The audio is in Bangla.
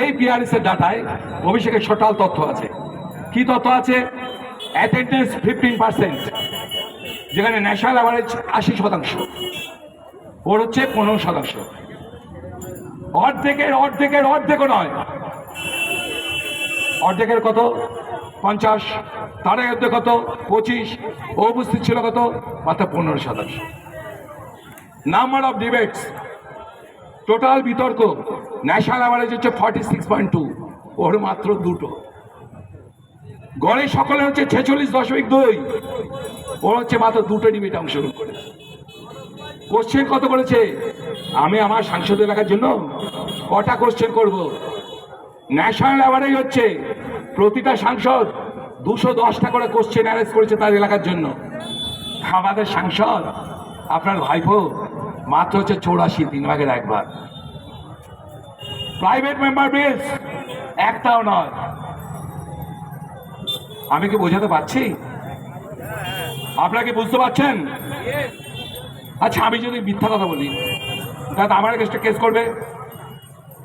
এই বিআরএস এর ডাটায় অভিষেকের টোটাল তথ্য আছে। কি তথ্য আছে? অ্যাটেন্ডেন্স ফিফটিন পার্সেন্ট যেখানে ন্যাশনাল অ্যাভারেজ আশি শতাংশ। ওর হচ্ছে পনেরো শতাংশ। অর্ধেকের অর্ধেকের, অর্ধেকও নয়। অর্ধেকের কত? পঞ্চাশ। তার অর্ধেক কত? পঁচিশ। ও উপস্থিত ছিল কত? মাত্র পনেরো শতাংশ। নাম্বার অফ ডিবেটস টোটাল বিতর্ক। ন্যাশনাল অ্যাভারেজ হচ্ছে ফর্টি সিক্স পয়েন্ট টু ওর মাত্র দুটো। গড়ে সকলে হচ্ছে ছেচল্লিশ দশমিক দুই। ওর হচ্ছে মাত্র দুটো ডিবেটে অংশগ্রহণ করে। কোশ্চেন কত করেছে? আমি আমার সাংসদ এলাকার জন্য কটা কোশ্চেন করব? ন্যাশনাল অ্যাভারেজ হচ্ছে প্রতিটা সাংসদ দুশো দশটা করে কোশ্চেন অ্যারেঞ্জ করেছে তার এলাকার জন্য। আমাদের সাংসদ, আপনার ভাইপো মাত্র হচ্ছে চৌরাশি, তিন ভাগের একবার প্রাইভেট মেম্বার বিলস একটাও নয়। আমি কি বোঝাতে পারছি? আপনারা কি বুঝতে পারছেন? আচ্ছা আমি যদি মিথ্যা কথা বলি, তাহলে আমার কেসটা কেস করবে।